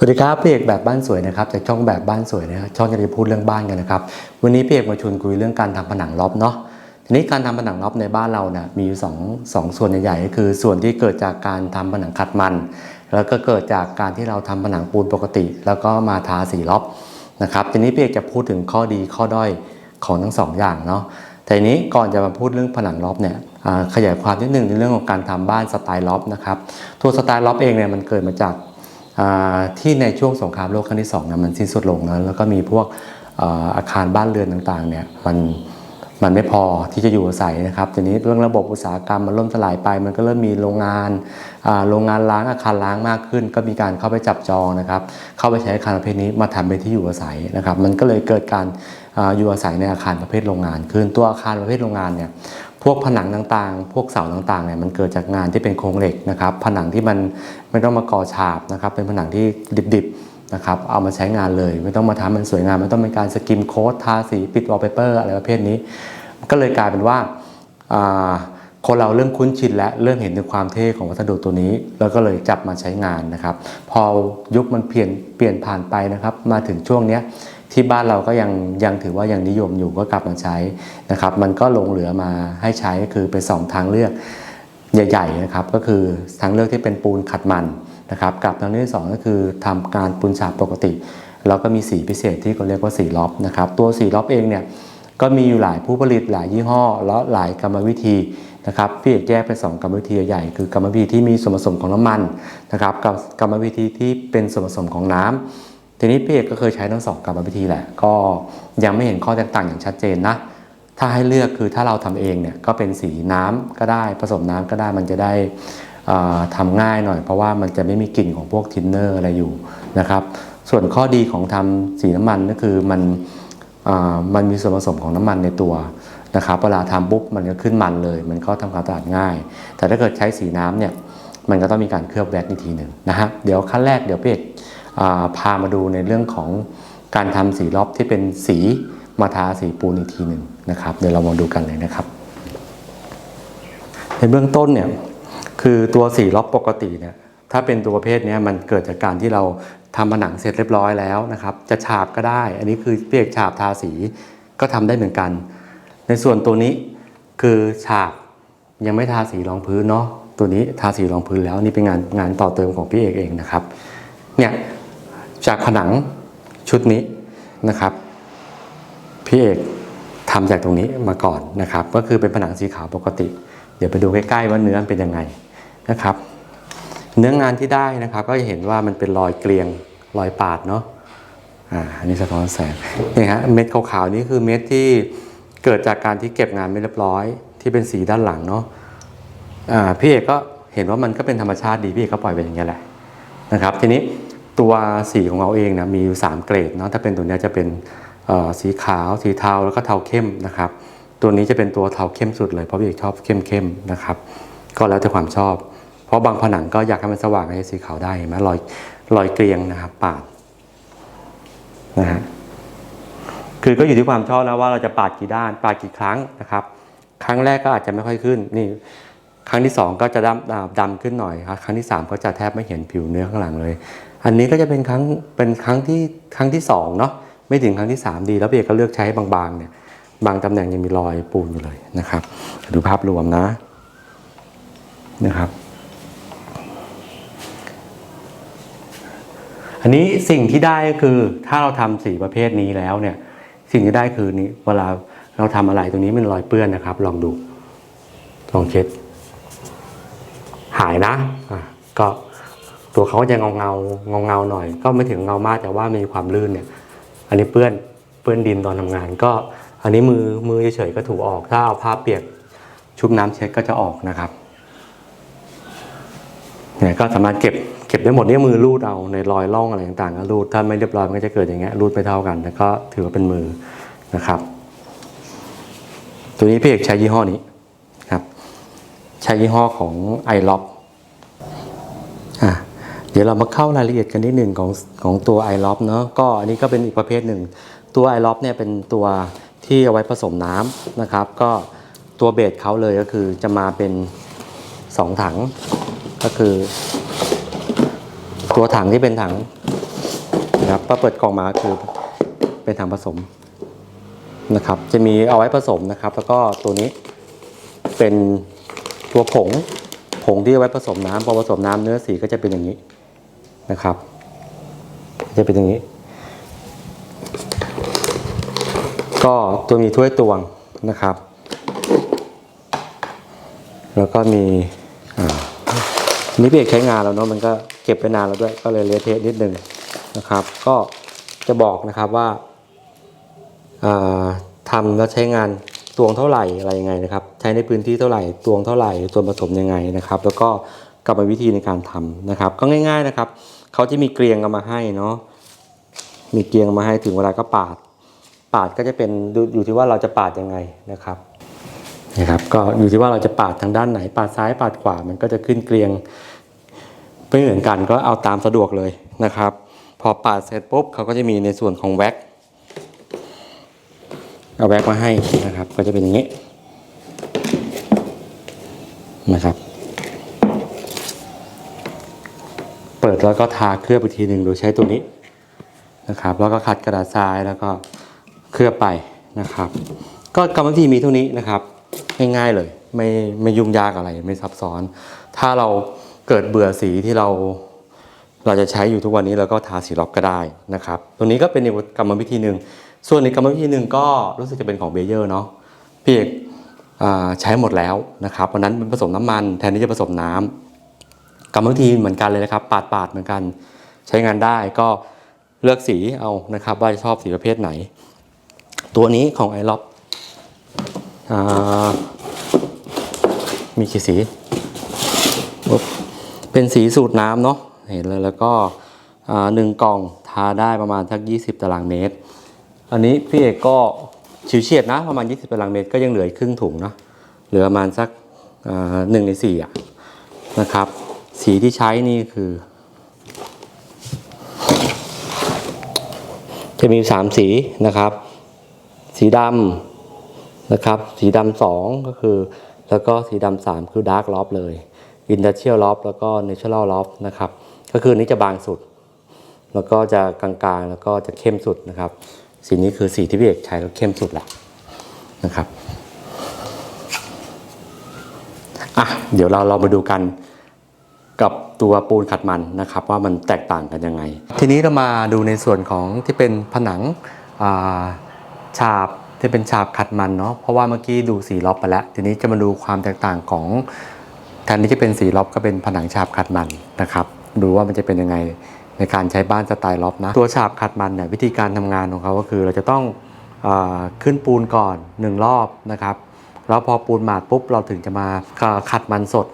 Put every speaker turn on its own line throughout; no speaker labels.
สวัสดีครับพี่เอกแบบบ้านสวยนะครับจากช่องแบบบ้านสวยนะครับช่องจะไปพูดเรื่องบ้านกันนะครับวันนี้พี่เอกมาชวนคุยเรื่องการทำผนังล็อบเนาะทีนี้การทำผนังล็อบในบ้านเราเนี่ยมีอยู่สองสองส่วนใหญ่ๆก็คือส่วนที่เกิดจากการทำผนังขัดมัน แล้วก็เกิดจากการที่เราทำผนังปูนปกติ แล้วก็มาทาสีล็อบนะครับทีนี้พี่เอกจะพูดถึงข้อดีข้อด้อยของทั้งสองอย่างเนาะแต่ทีนี้ก่อนจะมาพูดเรื่องผนังล็อบเนี่ยขยายความนิดนึงในเรื่องของการทำบ้านสไตล์ล็อบนะครับตัวสไตล์ล็อบเองเนี่ยมันเกิดมาจาก ที่ในช่วงสงครามโลกครั้งที่2นะมันสิ้นสุดลงนะแล้วก็มีพวกอาคารบ้านเรือนต่างๆเนี่ยมันมันไม่พอที่จะอยู่อาศัยนะครับทีนี้เรื่องระบบอุตสาหกรรมมันล่มสลายไป มันก็เริ่มมีโรงงานโรงงานล้างอาคารล้างมากขึ้น ก็มีการเข้าไปจับจองนะครับ เข้าไปใช้อาคารประเภทนี้มาทำเป็นที่อยู่อาศัยนะครับ มันก็เลยเกิดการอาอยู่อาศัยในอาคารประเภทโรงงานขึ้นตัวอาคารประเภทโรงงานเนี่ย วกผนังต่างๆ พวกเสาต่างๆเนี่ยมันเกิดจากงานที่เป็นโครงเหล็กนะครับ ผนังที่มันไม่ต้องมาก่อฉาบนะครับ เป็นผนังที่ดิบๆนะครับ เอามาใช้งานเลย ไม่ต้องมาทำมันสวยงาม ไม่ต้องเป็นการสกิมโค้ดทาสีปิดวอลเปเปอร์อะไรประเภทนี้ ก็เลยกลายเป็นว่าอ่าคนเราเริ่มคุ้นชินและเริ่มเห็นถึงความเท่ของวัสดุตัวนี้ แล้วก็เลยจับมาใช้งานนะครับ พอยุคมันเปลี่ยนเปลี่ยนผ่านไปนะครับ มาถึงช่วงเนี้ย ที่บ้านเราก็ยังยังถือว่ายังนิยมอยู่ก็กลับมาใช้นะครับ มันก็ลงเหลือมาให้ใช้ก็คือเป็นสองทางเลือกใหญ่ๆนะครับ ก็คือทางเลือกที่เป็นปูนขัดมันนะครับกับทางเลือกที่สองก็คือทำการปูนฉาบปกติแล้วก็มีสีพิเศษที่เขาเรียกว่าสีล็อบนะครับตัวสีล็อบเองเนี่ยก็มีอยู่หลายผู้ผลิตหลายยี่ห้อ แล้วหลายกรรมวิธีนะครับพี่เอกแยกเป็นสองกรรมวิธีใหญ่คือกรรมวิธีที่มีส่วนผสมของน้ำมันนะครับกับกรรมวิธีที่เป็นส่วนผสมของน้ำ ทีนี้พี่เอกก็เคยใช้ทั้งสองกรรมวิธีแหละ ก็ยังไม่เห็นข้อแตกต่างอย่างชัดเจนนะ ถ้าให้เลือกคือถ้าเราทำเองเนี่ยก็เป็นสีน้ำก็ได้ผสมน้ำก็ได้มันจะได้อ่าทำง่ายหน่อยเพราะว่ามันจะไม่มีกลิ่นของพวกทินเนอร์อะไรอยู่นะครับ ส่วนข้อดีของทำสีน้ำมันก็คือมันมันมีส่วนผสมของน้ำมันในตัวนะครับเวลาทำปุ๊บมันก็ขึ้นมันเลย มันก็ทำความสะอาดง่าย แต่ถ้าเกิดใช้สีน้ำเนี่ยมันก็ต้องมีการเคลือบแว็กซ์อีกทีหนึ่งนะฮะเดี๋ยวขั้นแรกเดี๋ยวพี่เอก พามาดูในเรื่องของการทำสีล็อบที่เป็นสีมาทาสีปูนอีกทีหนึ่งนะครับ เดี๋ยวเรามาดูกันเลยนะครับ ในเบื้องต้นเนี่ยคือตัวสีล็อบปกติเนี่ยถ้าเป็นตัวประเภทนี้มันเกิดจากการที่เราทำผนังเสร็จเรียบร้อยแล้วนะครับ จะฉาบก็ได้ อันนี้คือเปียกฉาบทาสีก็ทำได้เหมือนกัน ในส่วนตัวนี้คือฉาบยังไม่ทาสีรองพื้นเนาะตัวนี้ทาสีรองพื้นแล้วนี่เป็นงานงานต่อเติมของพี่เอกเองนะครับเนี่ย จากผนังชุดนี้นะครับพี่เอกทำจากตรงนี้มาก่อนนะครับ ก็คือเป็นผนังสีขาวปกติ เดี๋ยวไปดูใกล้ๆว่าเนื้อเป็นยังไงนะครับ เนื้องานที่ได้นะครับ ก็จะเห็นว่ามันเป็นรอยเกลียงรอยปาดเนาะอ่าอันนี้สะท้อนแสงนี่ฮะเม็ดขาวๆนี่คือเม็ดที่เกิดจากการที่เก็บงานไม่เรียบร้อย ที่เป็นสีด้านหลังเนาะอ่าพี่เอกก็เห็นว่ามันก็เป็นธรรมชาติดีพี่เอกก็ปล่อยไปอย่างเงี้ยแหละนะครับ ทีนี้ ตัวสีของเราเองนะมีอยู่สามเกรดเนาะถ้าเป็นตัวนี้จะเป็นสีขาว สีเทาแล้วก็เทาเข้มนะครับ ตัวนี้จะเป็นตัวเทาเข้มสุดเลยเพราะพี่เอกชอบเข้มๆนะครับ ก็แล้วแต่ความชอบ เพราะบางผนังก็อยากให้มันสว่างให้สีขาวได้เห็นไหมรอยรอยเกลียงนะครับปาดนะฮะคือก็อยู่ที่ความชอบนะว่าเราจะปาดกี่ด้านปาดกี่ครั้งนะครับ ครั้งแรกก็อาจจะไม่ค่อยขึ้นนี่ครั้งที่สองก็จะดำดำขึ้นหน่อยครับครั้งที่สามก็จะแทบไม่เห็นผิวเนื้อข้างหลังเลย อันนี้ก็จะเป็นครั้งเป็นครั้งที่ครั้งที่สองเนาะไม่ถึงครั้งที่สามดี แล้วพี่เอกก็เลือกใช้บางๆเนี่ยบางตำแหน่งยังมีรอยปูนอยู่เลยนะครับ ดูภาพรวมนะนะครับ อันนี้สิ่งที่ได้ก็คือถ้าเราทำสีประเภทนี้แล้วเนี่ยสิ่งที่ได้คือนี้เวลาเราทำอะไรตรงนี้มันรอยเปื้อนนะครับ ลองดูลองเช็ดหายนะอะก็ ตัวเขาจะเงาเงาเงาเงาหน่อย ก็ไม่ถึงเงามากแต่ว่ามีความลื่นเนี่ย อันนี้เปื้อนเปื้อนดินตอนทำงาน ก็อันนี้มือมือเฉยๆก็ถูออกถ้าเอาผ้าเปียกชุบน้ำเช็ดก็จะออกนะครับเนี่ยก็สามารถเก็บเก็บได้หมดเนี่ยมือรูดเอาในรอยร่องอะไรต่างๆก็รูดถ้าไม่เรียบร้อยมันก็จะเกิดอย่างเงี้ยรูดไม่เท่ากันแต่ก็ถือว่าเป็นมือนะครับ ตัวนี้พี่เอกใช้ยี่ห้อนี้ครับ ใช้ยี่ห้อของไอล็ออะเดี๋ยวเรามาเข้ารายละเอียดกันนิดหนึ่งของของตัวไอล็อเนาะก็อันนี้ก็เป็นอีกประเภทหนึ่ง ตัวไอล็อเนี่ยเป็นตัวที่เอาไว้ผสมน้ำนะครับ ก็ตัวเบสเขาเลยก็คือจะมาเป็น 2 ถัง ก็คือ ตัวถังที่เป็นถังนะครับพอเปิดกล่องมาคือเป็นถังผสมนะครับ จะมีเอาไว้ผสมนะครับ แล้วก็ตัวนี้เป็นตัวผงผงที่เอาไว้ผสมน้ำพอผสมน้ำเนื้อสีก็จะเป็นอย่างนี้ นะครับ จะเป็นอย่างนี้ ก็ตัวมีถ้วยตวงนะครับ แล้วก็มีนี่พี่เอกใช้งานแล้วเนาะมันก็เก็บไปนานแล้วด้วย ก็เลยเละเทะนิดนึงนะครับ ก็จะบอกนะครับว่าทำแล้วใช้งานตวงเท่าไหร่อะไรยังไงนะครับ ใช้ในพื้นที่เท่าไหร่ตวงเท่าไหร่ส่วนผสมยังไงนะครับ แล้วก็กรรมาวิธีในการทำนะครับ ก็ง่าย ๆนะครับ เขาจะมีเกลียงเอามาให้เนาะมีเกลียงมาให้ถึงเวลาก็ปาด ปาดก็จะเป็นดูอยู่ที่ว่าเราจะปาดยังไงนะครับนะครับ ก็อยู่ที่ว่าเราจะปาดทางด้านไหน ปาดซ้ายปาดขวามันก็จะขึ้นเกลียงไม่เหมือนกันก็เอาตามสะดวกเลยนะครับ พอปาดเสร็จปุ๊บเขาก็จะมีในส่วนของแว็กเอาแว็กมาให้นะครับ ก็จะเป็นอย่างนี้นะครับ เปิดแล้วก็ทาเคลือบอีกทีหนึ่งโดยใช้ตัวนี้นะครับ แล้วก็ขัดกระดาษทรายแล้วก็เคลือบไปนะครับ ก็กรรมวิธีมีเท่านี้นะครับง่ายๆเลยไม่ไม่ยุ่งยากอะไรไม่ซับซ้อน ถ้าเราเกิดเบื่อสีที่เราเราจะใช้อยู่ทุกวันนี้เราก็ทาสีล็อกก็ได้นะครับตัวนี้ก็เป็นอีกกรรมวิธีหนึ่งส่วนอีกกรรมวิธีหนึ่งก็รู้สึกจะเป็นของเบเยอร์เนาะพี่เอกใช้หมดแล้วนะครับวันนั้นเป็นผสมน้ำมันแทนที่จะผสมน้ำ กรรมวิธีเหมือนกันเลยนะครับ ปาดปาดๆเหมือนกัน ใช้งานได้ก็เลือกสีเอานะครับ ว่าชอบสีประเภทไหน ตัวนี้ของไอล็อปมีกี่สี เป็นสีสูตรน้ำเนาะเห็นเลยแล้วก็หนึ่งกล่องทาได้ประมาณสัก 20 ตารางเมตร อันนี้พี่เอกก็ฉิวเฉียดนะประมาณ 20 ตารางเมตรก็ยังเหลือครึ่งถุงเนาะเหลือประมาณสักหนึ่งในสี่ะนะครับ สีที่ใช้นี่คือ จะมีสามสีนะครับ สีดำนะครับ สีดำสองก็คือ แล้วก็สีดำสามคือดาร์กล็อบเลยอินดัสเชียลล็อบแล้วก็เนเชอรัลล็อบนะครับ ก็คือนนี้จะบางสุด แล้วก็จะกลางๆ แล้วก็จะเข้มสุดนะครับ สีนี้คือสีที่พี่เอกใช้แล้วเข้มสุดแหละนะครับอะเดี๋ยวเราเรามาดูกัน กับตัวปูนขัดมันนะครับ ว่ามันแตกต่างกันยังไง ทีนี้เรามาดูในส่วนของที่เป็นผนังาฉาบที่เป็นฉาบขัดมันเนาะเพราะว่าเมื่อกี้ดูสีล็อบไปแล้ว ทีนี้จะมาดูความแตกต่างของแทนที่จะเป็นสีล็อบก็เป็นผนังฉาบขัดมันนะครับ ดูว่ามันจะเป็นยังไงในการใช้บ้านสไตล์ล็อบนะตัวฉาบขัดมันเนี่ยวิธีการทำงานของเขาก็คือเราจะต้องอขึ้นปูนก่อนหนึ่งรอบนะครับแล้วพอปูนหมาดปุ๊บเราถึงจะมาขัดมันสด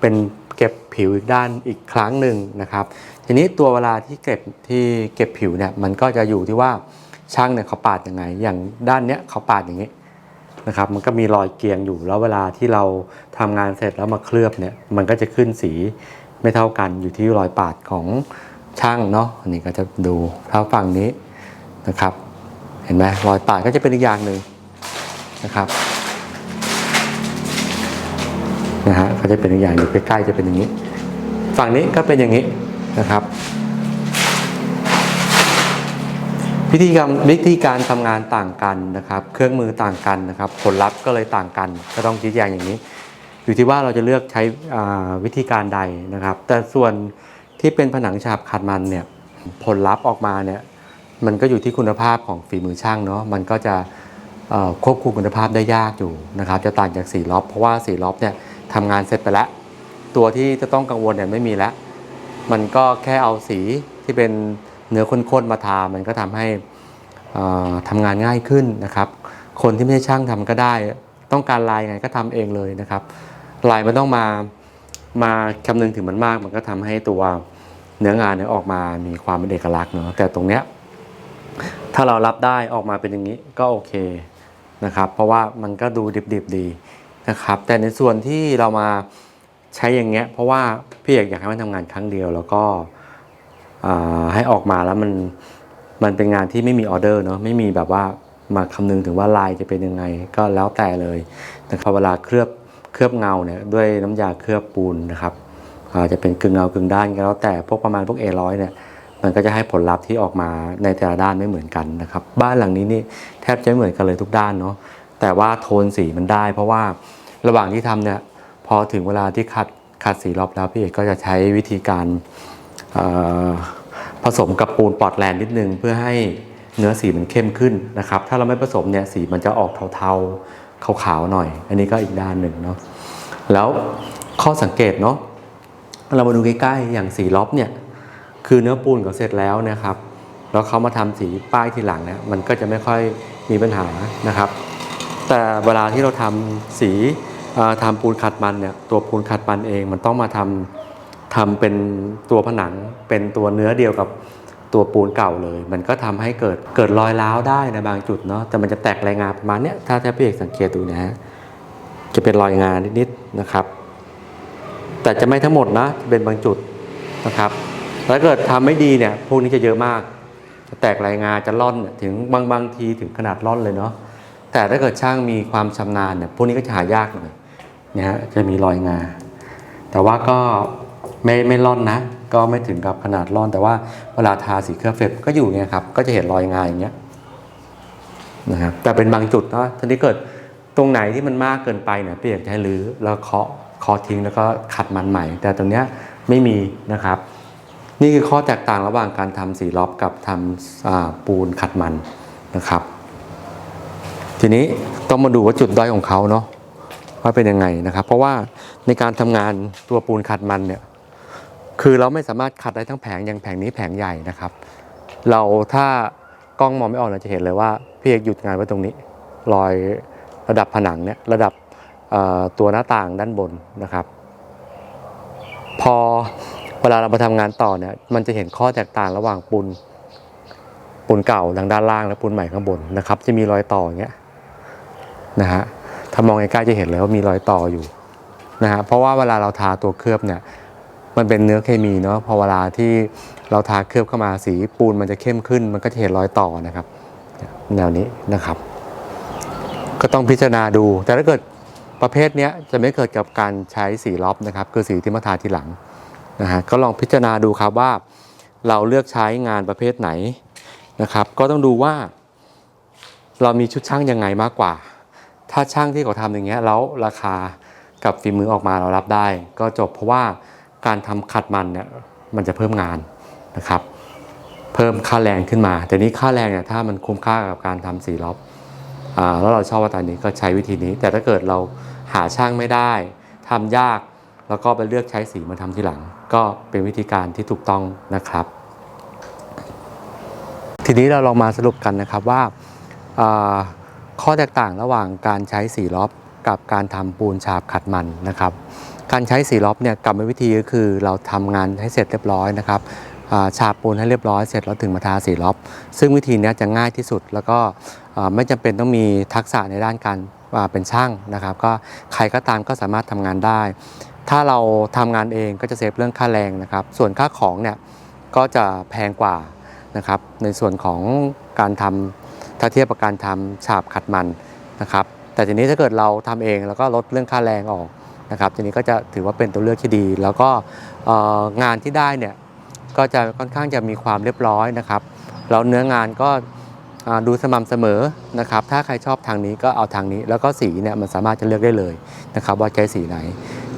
เป็น เก็บผิวอีกด้านอีกครั้งหนึ่งนะครับ ทีนี้ตัวเวลาที่เก็บที่เก็บผิวเนี่ยมันก็จะอยู่ที่ว่าช่างเนี่ยเขาปาดยังไง อย่างด้านเนี้ยเขาปาดอย่างนี้นะครับ มันก็มีรอยเกียงอยู่แล้วเวลาที่เราทำงานเสร็จแล้วมาเคลือบเนี่ยมันก็จะขึ้นสีไม่เท่ากันอยู่ที่รอยปาดของช่างเนาะอันนี้ก็จะดูเท้าฝั่งนี้นะครับ เห็นไหมรอยปาดก็จะเป็นอีกอย่างหนึ่งนะครับ นะฮะเขาจะเป็นอย่างอยู่ใกล้ๆจะเป็นอย่างนี้ ฝั่งนี้ก็เป็นอย่างนี้นะครับวิธีการวิธีการทำงานต่างกันนะครับ เครื่องมือต่างกันนะครับ ผลลัพธ์ก็เลยต่างกัน ก็ต้องชี้แจงอย่างนี้ อยู่ที่ว่าเราจะเลือกใช้วิธีการใดนะครับ แต่ส่วนที่เป็นผนังฉาบขัดมันเนี่ยผลลัพธ์ออกมาเนี่ยมันก็อยู่ที่คุณภาพของฝีมือช่างเนาะมันก็จะควบคุมคุณภาพได้ยากอยู่นะครับ จะต่างจากสีล็อบเพราะว่าสีล็อบเนี่ย ทำงานเสร็จไปแล้ว ตัวที่จะต้องกังวลเนี่ยไม่มีแล้ว มันก็แค่เอาสีที่เป็นเนื้อข้นๆมาทา มันก็ทำให้เอ่อทำงานง่ายขึ้นนะครับ คนที่ไม่ใช่ช่างทำก็ได้ ต้องการลายไงก็ทำเองเลยนะครับ ลายมันต้องมามาคำนึงถึงมันมาก มันก็ทำให้ตัวเนื้องานเนี่ยออกมามีความเป็นเอกลักษณ์เนาะแต่ตรงเนี้ยถ้าเรารับได้ออกมาเป็นอย่างนี้ก็โอเคนะครับ เพราะว่ามันก็ดูดิบๆดี นะครับ แต่ในส่วนที่เรามาใช้อย่างเงี้ย เพราะว่าพี่เอกอยากให้มันทำงานครั้งเดียว แล้วก็ให้ออกมาแล้วมันมันเป็นงานที่ไม่มีออเดอร์เนาะไม่มีแบบว่ามาคำนึงถึงว่าลายจะเป็นยังไงก็แล้วแต่เลยนะครับเวลาเคลือบเคลือบเงาเนี่ยด้วยน้ำยาเคลือบปูนนะครับจะเป็นกึ่งเงากึ่งด้านก็แล้วแต่พวกประมาณพวก A100 เนี่ยมันก็จะให้ผลลัพธ์ที่ออกมาในแต่ละด้านไม่เหมือนกันนะครับ บ้านหลังนี้นี่แทบจะเหมือนกันเลยทุกด้านเนาะแต่ว่าโทนสีมันได้เพราะว่า ระหว่างที่ทำเนี่ยพอถึงเวลาที่ขัดขัดสีรอบแล้วพี่เอกก็จะใช้วิธีการผสมกับปูนปอร์ตแลนด์นิดนึงเพื่อให้เนื้อสีมันเข้มขึ้นนะครับ ถ้าเราไม่ผสมเนี่ยสีมันจะออกเทาๆขาวๆหน่อย อันนี้ก็อีกด้านหนึ่งเนาะแล้วข้อสังเกตเนาะเรามาดูใกล้ๆอย่างสีล็อบเนี่ยคือเนื้อปูนก็เสร็จแล้วนะครับ แล้วเขามาทำสีป้ายทีหลังเนี่ยมันก็จะไม่ค่อยมีปัญหานะครับ แต่เวลาที่เราทำสี ทำปูนขัดมันเนี่ยตัวปูนขัดมันเองมันต้องมาทำทำเป็นตัวผนังเป็นตัวเนื้อเดียวกับตัวปูนเก่าเลย มันก็ทำให้เกิดเกิดรอยร้าวได้ในบางจุดเนาะแต่มันจะแตกรายงานประมาณเนี้ยถ้าถ้าพี่เอกสังเกตดูนะฮะจะเป็นรอยงานนิดๆนะครับ แต่จะไม่ทั้งหมดนะจะเป็นบางจุดนะครับแล้วถ้าเกิดทำไม่ดีเนี่ยพวกนี้จะเยอะมาก จะแตกรายงานจะล่อนถึงบางบางทีถึงขนาดล่อนเลยเนาะแต่ถ้าเกิดช่างมีความชำนาญเนี่ยพวกนี้ก็จะหายากหน่อย นี่ยฮะจะมีรอยงา แต่ว่าก็ไม่ไม่ล่อนนะ ก็ไม่ถึงกับขนาดล่อน แต่ว่าเวลาทาสีเคลือบเฟบก็อยู่เนี่ยครับ ก็จะเห็นรอยงาอย่างเงี้ยนะครับแต่เป็นบางจุดนะทีนี้เกิดตรงไหนที่มันมากเกินไปเนี่ยพี่อยกจะให้รื้อแล้วเคาะเคาะทิ้งแล้วก็ขัดมันใหม่ แต่ตรงเนี้ยไม่มีนะครับ นี่คือข้อแตกต่างระหว่างการทำสีล็อบกับทำปูนขัดมันนะครับ ทีนี้ต้องมาดูว่าจุดด้อยของเขาเนาะ ว่าเป็นยังไงนะครับ เพราะว่าในการทำงานตัวปูนขัดมันเนี่ยคือเราไม่สามารถขัดได้ทั้งแผงอย่างแผงนี้แผงใหญ่นะครับ เราถ้ากล้องมองไม่ออกเราจะเห็นเลยว่าพี่เอกหยุดงานไว้ตรงนี้ รอยระดับผนังเนี่ยระดับตัวหน้าต่างด้านบนนะครับ พอเวลาเรามาทำงานต่อเนี่ยมันจะเห็นข้อแตกต่างระหว่างปูนปูนเก่าทางด้านล่างและปูนใหม่ข้างบนนะครับ จะมีรอยต่ออย่างเงี้ยนะฮะ ถ้ามองใกล้ๆจะเห็นเลยว่ามีรอยต่ออยู่นะฮะเพราะว่าเวลาเราทาตัวเคลือบเนี่ยมันเป็นเนื้อเคมีเนาะพอเวลาที่เราทาเคลือบเข้ามาสีปูนมันจะเข้มขึ้น มันก็จะเห็นรอยต่อนะครับ แนวนี้นะครับ ก็ต้องพิจารณาดู แต่ถ้าเกิดประเภทนี้จะไม่เกิดกับการใช้สีล็อบนะครับ คือสีที่มาทาทีหลังนะฮะก็ลองพิจารณาดูครับว่าเราเลือกใช้งานประเภทไหนนะครับ ก็ต้องดูว่า เรามีชุดช่างยังไงมากกว่า ถ้าช่างที่เขาทำอย่างเงี้ยแล้วราคากับฝีมือออกมาเรารับได้ ก็จบเพราะว่าการทำขัดมันเนี่ยมันจะเพิ่มงานนะครับ เพิ่มค่าแรงขึ้นมา แต่นี้ค่าแรงเนี่ยถ้ามันคุ้มค่ากับการทำสีล็อบอ่าแล้วเราชอบว่าตอนนี้ก็ใช้วิธีนี้ แต่ถ้าเกิดเราหาช่างไม่ได้ทำยากแล้วก็ไปเลือกใช้สีมาทำทีหลัง ก็เป็นวิธีการที่ถูกต้องนะครับ ทีนี้เราลองมาสรุปกันนะครับว่าอ่า ข้อแตกต่างระหว่างการใช้สีล็อบกับการทำปูนฉาบขัดมันนะครับ การใช้สีล็อบเนี่ยกรรมวิธีก็คือเราทำงานให้เสร็จเรียบร้อยนะครับฉาบปูนให้เรียบร้อยเสร็จแล้วถึงมาทาสีล็อบ ซึ่งวิธีนี้จะง่ายที่สุดแล้วก็ไม่จำเป็นต้องมีทักษะในด้านการาเป็นช่างนะครับ ก็ใครก็ตามก็สามารถทำงานได้ ถ้าเราทำงานเองก็จะเซฟเรื่องค่าแรงนะครับ ส่วนค่าของเนี่ยก็จะแพงกว่านะครับในส่วนของการทำ ถ้าเทียบกับการทำฉาบขัดมันนะครับ แต่ทีนี้ถ้าเกิดเราทำเองแล้วก็ลดเรื่องค่าแรงออกนะครับทีนี้ก็จะถือว่าเป็นตัวเลือกที่ดี แล้วก็งานที่ได้เนี่ยก็จะค่อนข้างจะมีความเรียบร้อยนะครับแล้วเนื้องานก็ดูสม่ำเสมอนะครับ ถ้าใครชอบทางนี้ก็เอาทางนี้ แล้วก็สีเนี่ยมันสามารถจะเลือกได้เลยนะครับ ว่าใช้สีไหน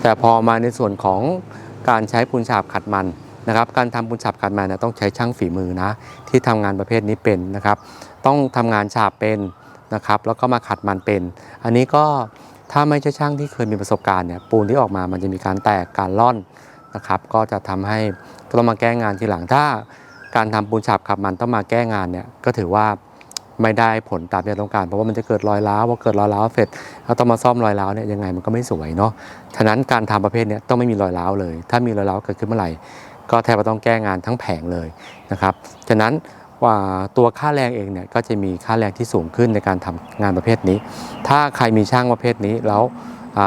แต่พอมาในส่วนของการใช้ปูนฉาบขัดมันนะครับ การทำปูนฉาบขัดมันเนี่ยต้องใช้ช่างฝีมือนะที่ทำงานประเภทนี้เป็นนะครับ ต้องทำงานฉาบเป็นนะครับ แล้วก็มาขัดมันเป็น อันนี้ก็ถ้าไม่ใช่ช่างที่เคยมีประสบการณ์เนี่ยปูนที่ออกมามันจะมีการแตกการล่อนนะครับ ก็จะทำให้ต้องมาแก้งานทีหลังถ้าการทำปูนฉาบขัดมันต้องมาแก้งานเนี่ยก็ถือว่าไม่ได้ผลตามที่ต้องการ เพราะว่ามันจะเกิดรอยร้าวพอเกิดรอยร้าวเสร็จเราต้องมาซ่อมรอยร้าวเนี่ยยังไงมันก็ไม่สวยเนาะฉะนั้นการทำประเภทเนี้ยต้องไม่มีรอยร้าวเลย ถ้ามีรอยร้าวเกิดขึ้นเมื่อไหร่ ก็แทบจะต้องแก้งานทั้งแผงเลยนะครับฉะนั้น ว่าตัวค่าแรงเองเนี่ยก็จะมีค่าแรงที่สูงขึ้นในการทำงานประเภทนี้ ถ้าใครมีช่างประเภทนี้แล้ว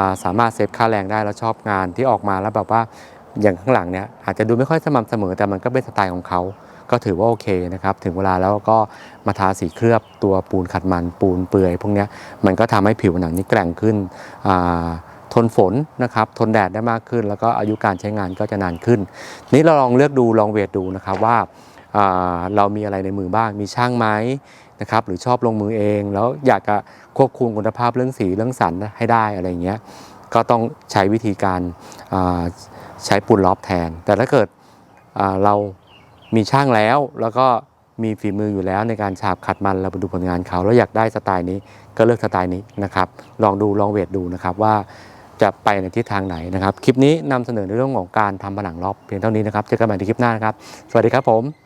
าสามารถเซฟค่าแรงได้แล้วชอบงานที่ออกมาแล้วแบบว่าอย่างข้างหลังเนี่ยอาจจะดูไม่ค่อยสม่ำเสมอแต่มันก็เป็นสไตล์ของเขา ก็ถือว่าโอเคนะครับ ถึงเวลาแล้วก็มาทาสีเคลือบตัวปูนขัดมันปูนเปื่อยพวกเนี้ยมันก็ทำให้ผิวหนังนี้แกร่งขึ้น ทนฝนนะครับทนแดดได้มากขึ้น แล้วก็อายุการใช้งานก็จะนานขึ้น นี่เราลองเลือกดูลองเวทดูนะครับว่า เรามีอะไรในมือบ้าง มีช่างไหมนะครับ หรือชอบลงมือเอง แล้วอยากจะควบคุมคุณภาพเรื่องสีเรื่องสันให้ได้อะไรเงี้ย ก็ต้องใช้วิธีการใช้ปูนล็อบแทน แต่ถ้าเกิดเรามีช่างแล้ว แล้วก็มีฝีมืออยู่แล้วในการฉาบขัดมันเราไปดูผลงานเขาแล้วอยากได้สไตล์นี้ก็เลือกสไตล์นี้นะครับ ลองดูลองเวทดูนะครับว่าจะไปในทิศทางไหนนะครับ คลิปนี้นำเสนอในเรื่องของการทำผนังล็อบเพียงเท่านี้นะครับ เจอกันใหม่ในคลิปหน้านะครับ สวัสดีครับผม